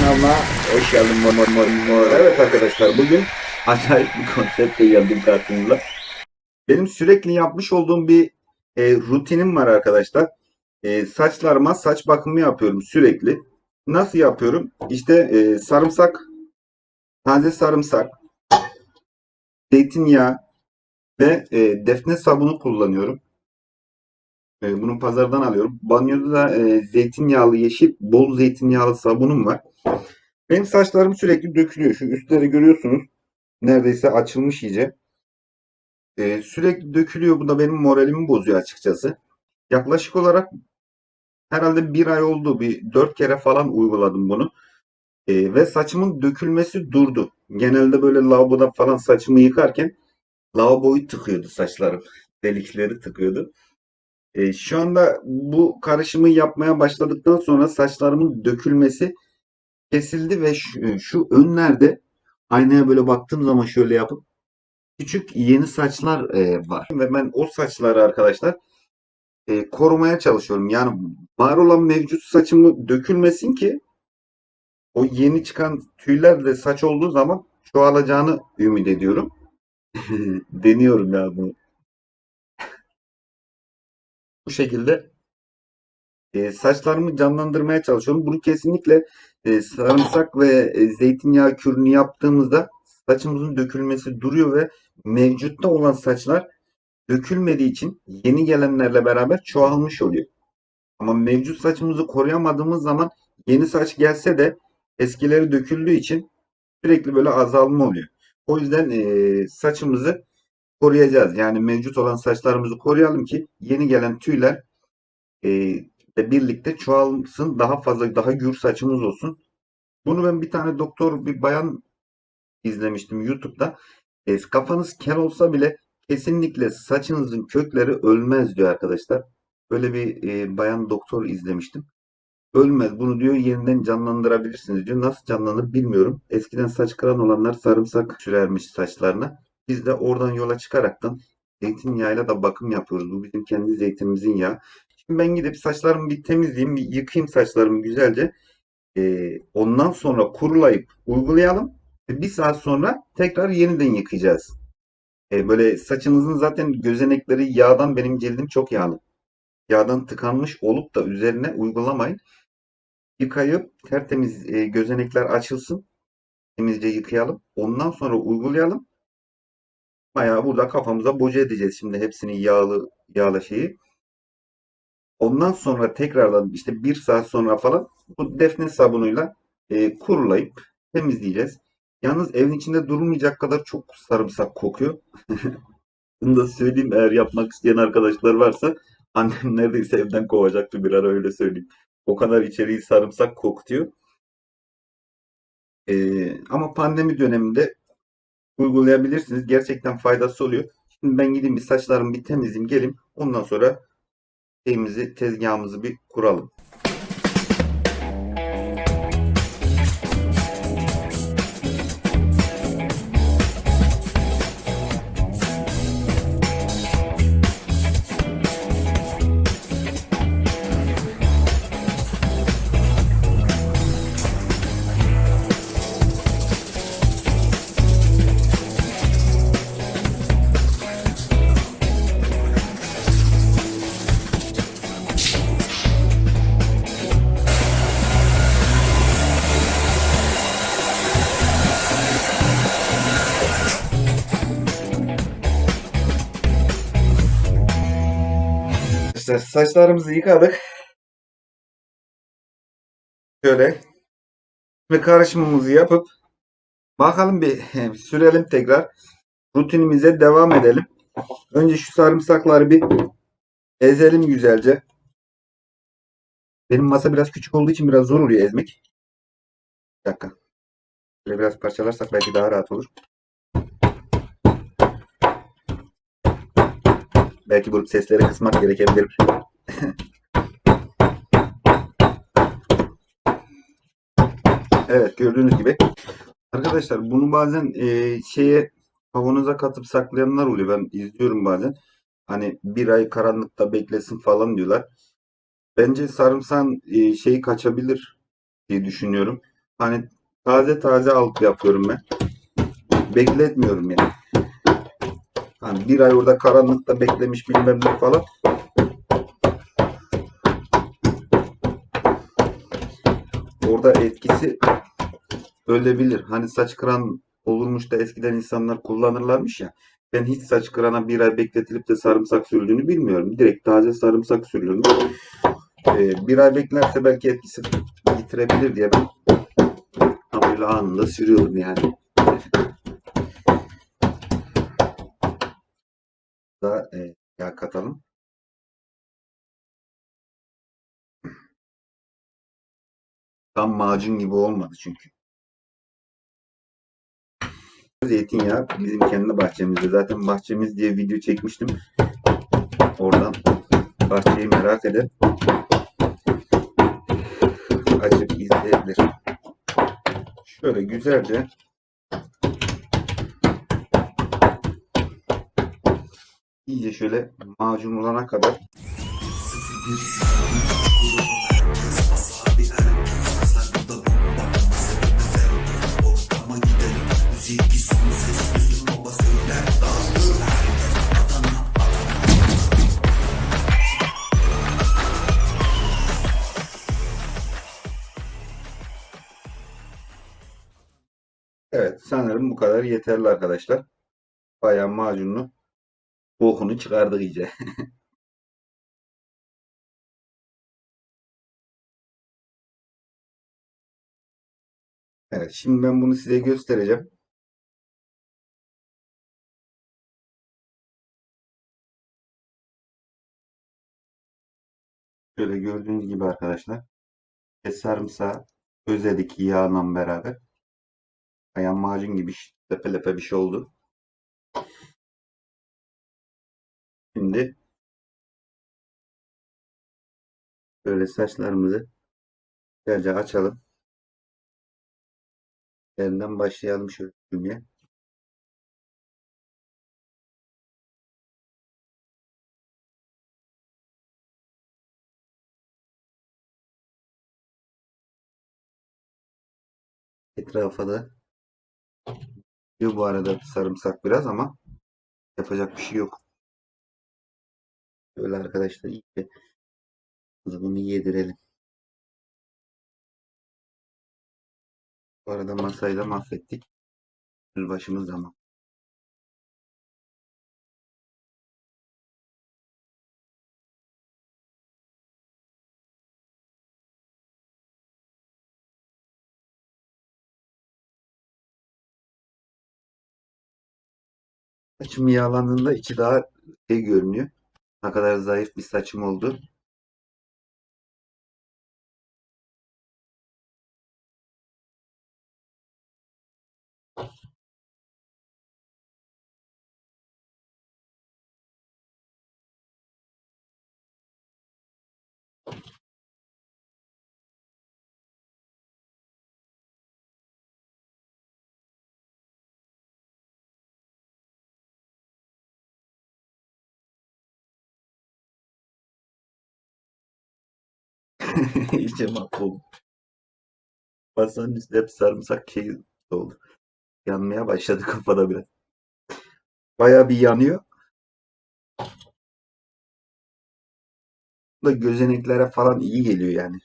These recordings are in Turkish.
kanalıma hoş geldin mor mor mor. Evet arkadaşlar bugün acayip bir konseptle geldim karşınıza. Benim sürekli yapmış olduğum bir e, rutinim var arkadaşlar. E, saçlarıma saç bakımı yapıyorum sürekli. Nasıl yapıyorum? İşte e, sarımsak, taze sarımsak, zeytinyağı ve e, defne sabunu kullanıyorum. E, bunu pazardan alıyorum. Banyoda da e, zeytinyağlı yeşil, bol zeytinyağlı sabunum var. Benim saçlarım sürekli dökülüyor. Şu üstleri görüyorsunuz. Neredeyse açılmış iyice. E, sürekli dökülüyor. Bu da benim moralimi bozuyor açıkçası. Yaklaşık olarak herhalde bir ay oldu. Bir dört kere falan uyguladım bunu. E, ve saçımın dökülmesi durdu. Genelde böyle lavaboda falan saçımı yıkarken lavaboyu tıkıyordu saçlarım. Delikleri tıkıyordu. E, şu anda bu karışımı yapmaya başladıktan sonra saçlarımın dökülmesi kesildi ve şu, şu önlerde aynaya böyle baktığım zaman şöyle yapıp küçük yeni saçlar e, var. Ve ben o saçları arkadaşlar e, korumaya çalışıyorum. Yani var olan mevcut saçımı dökülmesin ki o yeni çıkan tüyler de saç olduğu zaman çoğalacağını ümit ediyorum. Deniyorum ya bunu. Bu şekilde e, saçlarımı canlandırmaya çalışıyorum. Bunu kesinlikle e, sarımsak ve e, zeytinyağı kürünü yaptığımızda saçımızın dökülmesi duruyor ve mevcutta olan saçlar dökülmediği için yeni gelenlerle beraber çoğalmış oluyor. Ama mevcut saçımızı koruyamadığımız zaman yeni saç gelse de eskileri döküldüğü için sürekli böyle azalma oluyor. O yüzden e, saçımızı koruyacağız. Yani mevcut olan saçlarımızı koruyalım ki yeni gelen tüyler e, de birlikte çoğalsın. Daha fazla, daha gür saçımız olsun. Bunu ben bir tane doktor, bir bayan izlemiştim YouTube'da. E, kafanız kel olsa bile kesinlikle saçınızın kökleri ölmez diyor arkadaşlar. Böyle bir e, bayan doktor izlemiştim. Ölmez. Bunu diyor yeniden canlandırabilirsiniz diyor. Nasıl canlanır bilmiyorum. Eskiden saç kıran olanlar sarımsak sürermiş saçlarına. Biz de oradan yola çıkaraktan zeytinyağıyla da bakım yapıyoruz. Bu bizim kendi zeytinimizin yağı. Ben gidip saçlarımı bir temizleyeyim, bir yıkayayım saçlarımı güzelce. Ee, ondan sonra kurulayıp uygulayalım. Ve bir saat sonra tekrar yeniden yıkayacağız. Ee, böyle saçınızın zaten gözenekleri yağdan benim cildim çok yağlı. Yağdan tıkanmış olup da üzerine uygulamayın. Yıkayıp tertemiz e, gözenekler açılsın. Temizce yıkayalım. Ondan sonra uygulayalım. Bayağı burada kafamıza boca edeceğiz şimdi hepsini yağlı yağlı şeyi. Ondan sonra tekrardan işte bir saat sonra falan bu defne sabunuyla e, kurulayıp temizleyeceğiz. Yalnız evin içinde durulmayacak kadar çok sarımsak kokuyor. Bunu da söyleyeyim eğer yapmak isteyen arkadaşlar varsa annem neredeyse evden kovacaktı bir ara öyle söyleyeyim. O kadar içeriği sarımsak kokutuyor. Ee, ama pandemi döneminde uygulayabilirsiniz. Gerçekten faydası oluyor. Şimdi ben gideyim bir saçlarımı bir temizleyeyim gelin. Ondan sonra şeyimizi, tezgahımızı bir kuralım. Saçlarımızı yıkadık. Şöyle ve karışımımızı yapıp bakalım bir sürelim tekrar. Rutinimize devam edelim. Önce şu sarımsakları bir ezelim güzelce. Benim masa biraz küçük olduğu için biraz zor oluyor ezmek. Bir dakika. Böyle biraz parçalarsak belki daha rahat olur. Belki bu sesleri kısmak gerekebilir. Evet gördüğünüz gibi. Arkadaşlar bunu bazen e, şeye kavanoza katıp saklayanlar oluyor. Ben izliyorum bazen. Hani bir ay karanlıkta beklesin falan diyorlar. Bence sarımsağın e, şeyi kaçabilir diye düşünüyorum. Hani taze taze alıp yapıyorum ben. Bekletmiyorum yani. Hani bir ay orada karanlıkta beklemiş bilmem ne falan. Orada etkisi ölebilir. Hani saç kıran olurmuş da eskiden insanlar kullanırlarmış ya. Ben hiç saç kırana bir ay bekletilip de sarımsak sürüldüğünü bilmiyorum. Direkt taze sarımsak sürülür. Ee, bir ay beklerse belki etkisi yitirebilir diye ben ama öyle anında sürüyorum yani. Da e, yağ katalım. Tam macun gibi olmadı çünkü. Zeytinyağı bizim kendi bahçemizde. Zaten bahçemiz diye video çekmiştim. Oradan bahçeyi merak eden açıp izleyebilir. Şöyle güzelce iyice şöyle macun olana kadar Evet sanırım bu kadar yeterli arkadaşlar. Bayağı macunlu bokunu çıkardık iyice. Evet şimdi ben bunu size göstereceğim. Şöyle gördüğünüz gibi arkadaşlar. Sarımsağı özledik yağla beraber. Bayağı macun gibi lepe lepe bir şey oldu. Şimdi böyle saçlarımızı güzelce açalım. Elinden başlayalım şöyle sürmeye. Etrafa da Diyor bu arada sarımsak biraz ama yapacak bir şey yok. Böyle arkadaşlar iyice bunu yedirelim. Bu arada masayı da mahvettik. Düz başımız ama. Saçım yağlandığında içi daha şey görünüyor. Ne kadar zayıf bir saçım oldu. İyice mahvoldum. Masanın üstü hep sarımsak şey oldu. Yanmaya başladı kafada biraz. Bayağı bir yanıyor. Bu da gözeneklere falan iyi geliyor yani.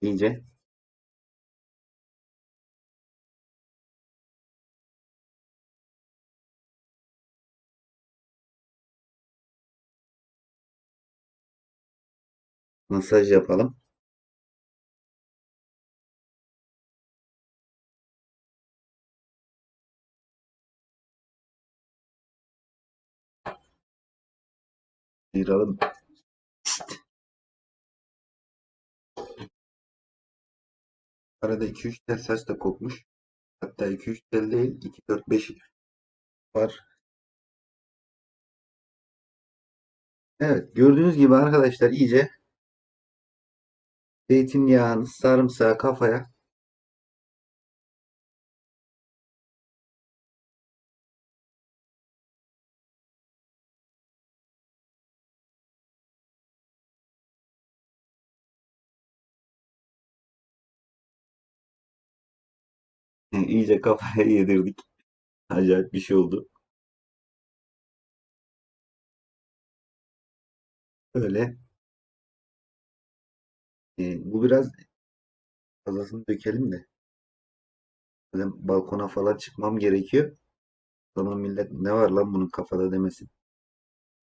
İyice. Masaj yapalım. Sıyıralım. Arada 2-3 tel saç da kokmuş. Hatta 2-3 tel değil 2-4-5 var. Evet gördüğünüz gibi arkadaşlar iyice zeytinyağını sarımsağı kafaya İyice kafaya yedirdik. Acayip bir şey oldu. Böyle. E, bu biraz fazlasını dökelim de. Böyle balkona falan çıkmam gerekiyor. Sonra millet ne var lan bunun kafada demesin.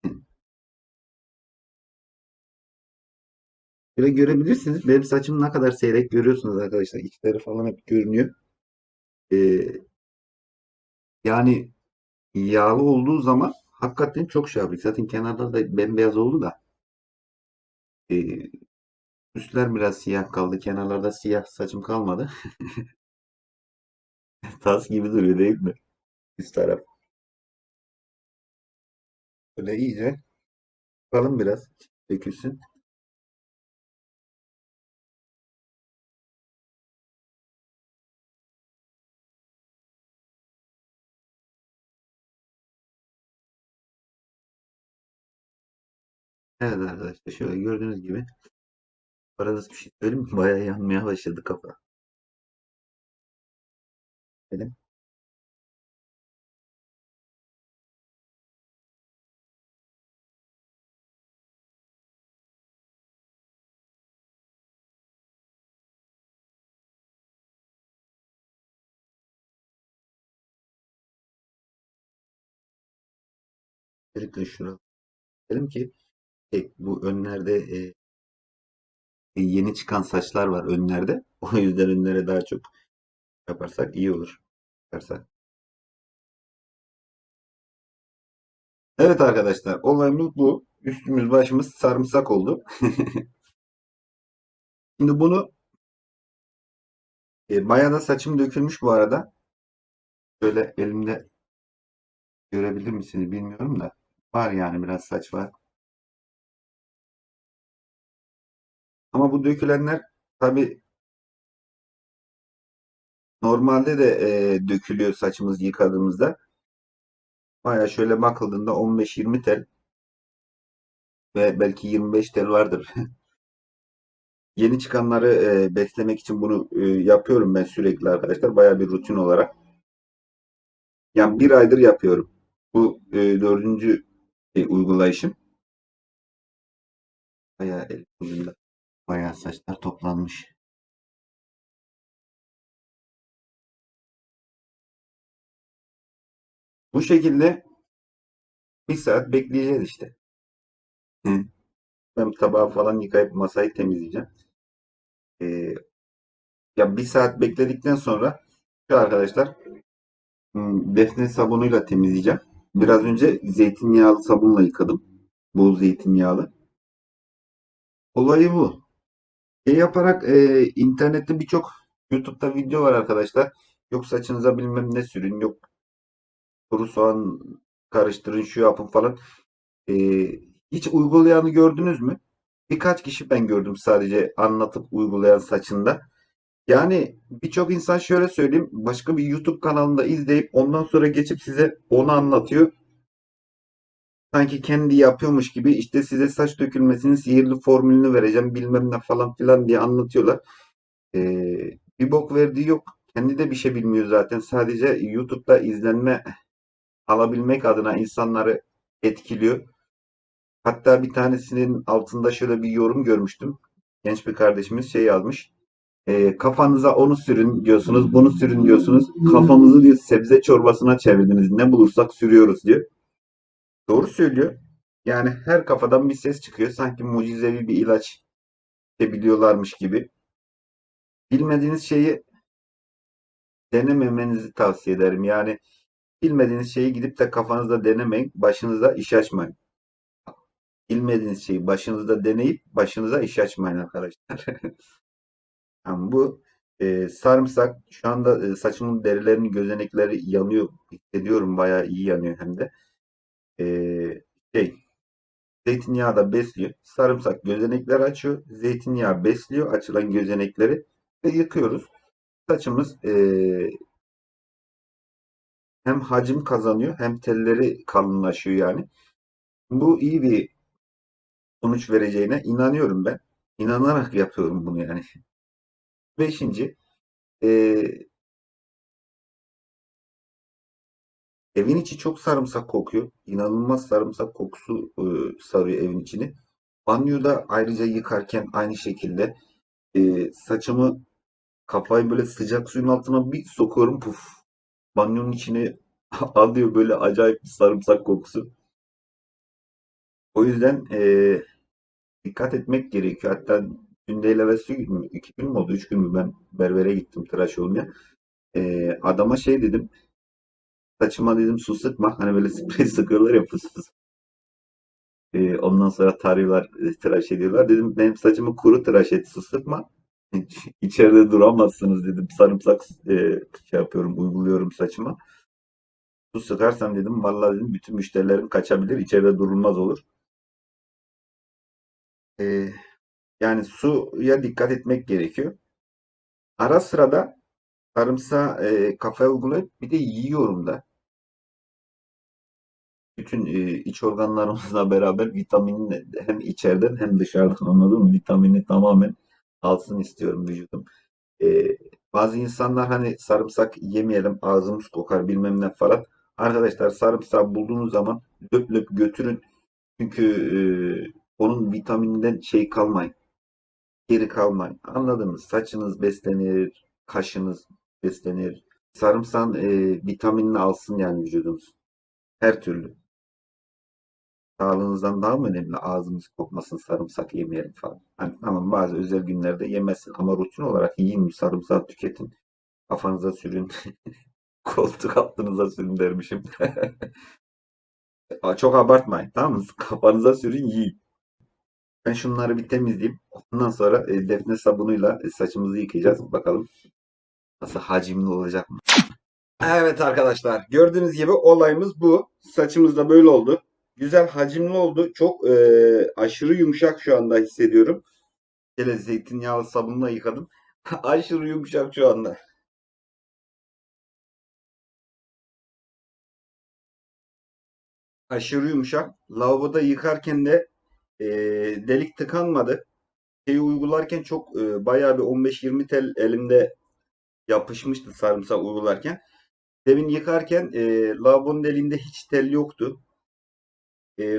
Böyle görebilirsiniz. Benim saçım ne kadar seyrek görüyorsunuz arkadaşlar. İçleri falan hep görünüyor. Ee, yani yağlı olduğu zaman hakikaten çok şey yapıyor. Zaten kenarda da bembeyaz oldu da. Ee, üstler biraz siyah kaldı. Kenarlarda siyah saçım kalmadı. Tas gibi duruyor değil mi? Üst taraf. Böyle iyice bakalım biraz. Dökülsün. Evet arkadaşlar şöyle gördüğünüz gibi arada bir şey söyleyeyim mi? Bayağı yanmaya başladı kafa. Benim. Özellikle şurada. Dedim ki şey, bu önlerde e, yeni çıkan saçlar var önlerde. O yüzden önlere daha çok yaparsak iyi olur. Yaparsak. Evet arkadaşlar olayımız bu. Üstümüz başımız sarımsak oldu. Şimdi bunu e, bayağı da saçım dökülmüş bu arada. Şöyle elimde görebilir misiniz bilmiyorum da. Var yani biraz saç var. Ama bu dökülenler tabii normalde de e, dökülüyor saçımız yıkadığımızda. Bayağı şöyle bakıldığında 15-20 tel ve belki 25 tel vardır. Yeni çıkanları e, beslemek için bunu e, yapıyorum ben sürekli arkadaşlar. Bayağı bir rutin olarak. Yani bir aydır yapıyorum. Bu e, dördüncü e, uygulayışım. Bayağı el ucunda. Bayağı saçlar toplanmış. Bu şekilde bir saat bekleyeceğiz işte. Ben tabağı falan yıkayıp masayı temizleyeceğim. E, ya bir saat bekledikten sonra şu arkadaşlar hmm, defne sabunuyla temizleyeceğim. Biraz önce zeytinyağlı sabunla yıkadım. Bol zeytinyağlı. Olayı bu. Şey yaparak e, internette birçok YouTube'da video var arkadaşlar. Yok saçınıza bilmem ne sürün, yok kuru soğan karıştırın, şu yapın falan. E, hiç uygulayanı gördünüz mü? Birkaç kişi ben gördüm sadece anlatıp uygulayan saçında. Yani birçok insan şöyle söyleyeyim, başka bir YouTube kanalında izleyip ondan sonra geçip size onu anlatıyor. Sanki kendi yapıyormuş gibi işte size saç dökülmesinin sihirli formülünü vereceğim bilmem ne falan filan diye anlatıyorlar. Ee, bir bok verdiği yok. Kendi de bir şey bilmiyor zaten. Sadece YouTube'da izlenme alabilmek adına insanları etkiliyor. Hatta bir tanesinin altında şöyle bir yorum görmüştüm. Genç bir kardeşimiz şey yazmış. E, kafanıza onu sürün diyorsunuz, bunu sürün diyorsunuz. Kafamızı diyor sebze çorbasına çevirdiniz. Ne bulursak sürüyoruz diyor. Doğru söylüyor. Yani her kafadan bir ses çıkıyor. Sanki mucizevi bir ilaç biliyorlarmış gibi. Bilmediğiniz şeyi denememenizi tavsiye ederim. Yani bilmediğiniz şeyi gidip de kafanızda denemeyin. Başınıza iş açmayın. Bilmediğiniz şeyi başınızda deneyip başınıza iş açmayın arkadaşlar. yani bu e, sarımsak şu anda e, saçımın derilerinin gözenekleri yanıyor. Hissediyorum bayağı iyi yanıyor hem de. E, şey zeytinyağı da besliyor. Sarımsak gözenekleri açıyor. Zeytinyağı besliyor açılan gözenekleri ve yıkıyoruz. Saçımız e, hem hacim kazanıyor hem telleri kalınlaşıyor yani. Bu iyi bir sonuç vereceğine inanıyorum ben. İnanarak yapıyorum bunu yani. Beşinci, e, Evin içi çok sarımsak kokuyor. İnanılmaz sarımsak kokusu e, sarıyor evin içini. Banyoda ayrıca yıkarken aynı şekilde e, saçımı kafayı böyle sıcak suyun altına bir sokuyorum puf. Banyonun içine alıyor böyle acayip bir sarımsak kokusu. O yüzden e, dikkat etmek gerekiyor. Hatta dün değil evvelsi gün mü? İki gün mü oldu? Üç gün mü? Ben berbere gittim tıraş olmaya. E, adama şey dedim. Saçıma dedim su sıkma. Hani böyle sprey sıkıyorlar ya fıs fıs. E, ondan sonra tarıyorlar, e, tıraş ediyorlar. Dedim benim saçımı kuru tıraş et, su sıkma. İçeride duramazsınız dedim. Sarımsak e, şey yapıyorum, uyguluyorum saçıma. Su sıkarsam dedim vallahi dedim bütün müşterilerim kaçabilir. içeride durulmaz olur. E, yani suya dikkat etmek gerekiyor. Ara sıra da sarımsağı e, kafaya uygulayıp bir de yiyorum da. Bütün e, iç organlarımızla beraber vitamini hem içeriden hem dışarıdan anladın mı? Vitamini tamamen alsın istiyorum vücudum. E, bazı insanlar hani sarımsak yemeyelim ağzımız kokar bilmem ne falan. Arkadaşlar sarımsağı bulduğunuz zaman löp löp götürün. Çünkü e, onun vitamininden şey kalmayın. Geri kalmayın. Anladınız? Saçınız beslenir, kaşınız beslenir. Sarımsağın e, vitaminini alsın yani vücudumuz. Her türlü. Sağlığınızdan daha mı önemli? Ağzımız kokmasın, sarımsak yemeyelim falan. Hani tamam bazı özel günlerde yemezsin ama rutin olarak yiyin, sarımsağı tüketin. Kafanıza sürün, koltuk altınıza sürün dermişim. Çok abartmayın tamam mı? Kafanıza sürün yiyin. Ben şunları bir temizleyeyim. Ondan sonra e, defne sabunuyla e, saçımızı yıkayacağız. Bakalım nasıl hacimli olacak mı? Evet arkadaşlar gördüğünüz gibi olayımız bu. Saçımız da böyle oldu. Güzel hacimli oldu. Çok e, aşırı yumuşak şu anda hissediyorum. Şöyle zeytinyağlı sabunla yıkadım. aşırı yumuşak şu anda. Aşırı yumuşak. Lavaboda yıkarken de e, delik tıkanmadı. Şeyi uygularken çok e, bayağı bir 15-20 tel elimde yapışmıştı sarımsak uygularken. Demin yıkarken e, lavabonun deliğinde hiç tel yoktu. E,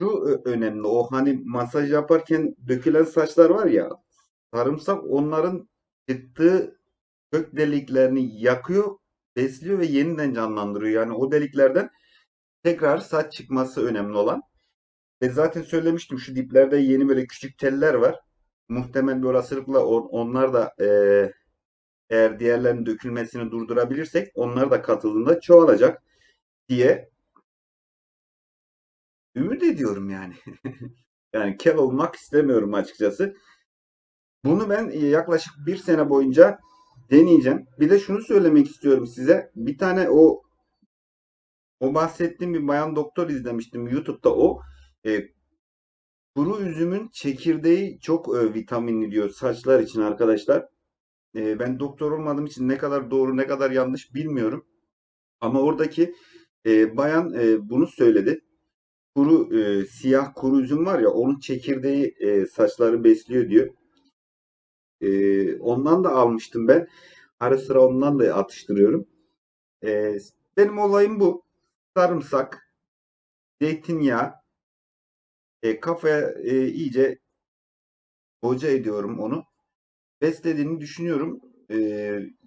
şu önemli. O hani masaj yaparken dökülen saçlar var ya sarımsak onların çıktığı kök deliklerini yakıyor, besliyor ve yeniden canlandırıyor. Yani o deliklerden tekrar saç çıkması önemli olan. Ve zaten söylemiştim şu diplerde yeni böyle küçük teller var. Muhtemel bir olasılıkla on- onlar da e, eğer diğerlerinin dökülmesini durdurabilirsek onlar da katıldığında çoğalacak diye ümit ediyorum yani. Yani kel olmak istemiyorum açıkçası. Bunu ben e, yaklaşık bir sene boyunca deneyeceğim. Bir de şunu söylemek istiyorum size. Bir tane o o bahsettiğim bir bayan doktor izlemiştim YouTube'da o. E, kuru üzümün çekirdeği çok e, vitaminli diyor saçlar için arkadaşlar. E, ben doktor olmadığım için ne kadar doğru ne kadar yanlış bilmiyorum. Ama oradaki e, bayan e, bunu söyledi. Kuru e, siyah kuru üzüm var ya onun çekirdeği e, saçları besliyor diyor. E, ondan da almıştım ben. Ara sıra ondan da atıştırıyorum. E, benim olayım bu. Sarımsak, zeytinyağı, e, kafaya e, iyice boca ediyorum onu. Beslediğini düşünüyorum. E,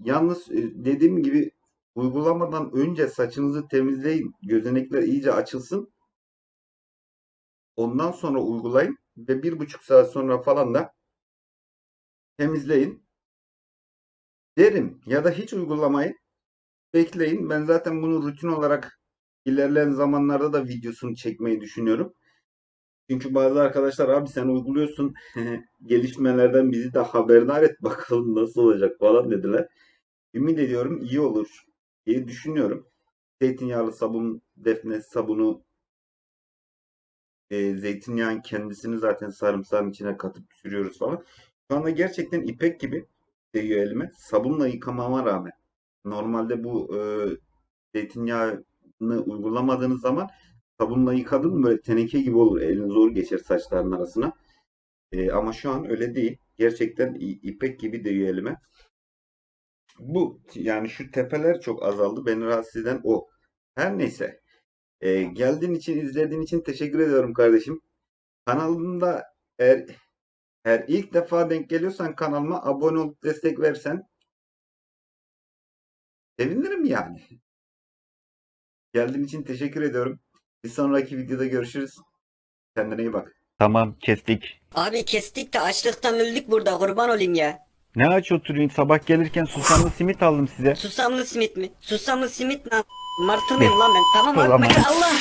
yalnız e, dediğim gibi uygulamadan önce saçınızı temizleyin. Gözenekler iyice açılsın. Ondan sonra uygulayın ve bir buçuk saat sonra falan da temizleyin derim. Ya da hiç uygulamayın. Bekleyin. Ben zaten bunu rutin olarak ilerleyen zamanlarda da videosunu çekmeyi düşünüyorum. Çünkü bazı arkadaşlar abi sen uyguluyorsun gelişmelerden bizi de haberdar et bakalım nasıl olacak falan dediler. Ümit ediyorum iyi olur diye düşünüyorum. Zeytinyağlı sabun, defne sabunu, e, zeytinyağın kendisini zaten sarımsağın içine katıp sürüyoruz falan. Şu anda gerçekten ipek gibi değiyor elime. Sabunla yıkamama rağmen. Normalde bu e, zeytinyağını uygulamadığınız zaman sabunla yıkadın böyle teneke gibi olur. Elin zor geçer saçların arasına. E, ama şu an öyle değil. Gerçekten ipek gibi değiyor elime. bu yani şu tepeler çok azaldı. Beni rahatsız eden o. Her neyse. Ee, geldiğin için, izlediğin için teşekkür ediyorum kardeşim. Kanalımda eğer, eğer ilk defa denk geliyorsan kanalıma abone olup destek versen sevinirim yani. Geldiğin için teşekkür ediyorum. Bir sonraki videoda görüşürüz. Kendine iyi bak. Tamam kestik. Abi kestik de açlıktan öldük burada kurban olayım ya. Ne aç oturayım sabah gelirken susamlı simit aldım size. Susamlı simit mi? Susamlı simit ne? Martı mıyım lan ben? Tamam Olamaz. Allah!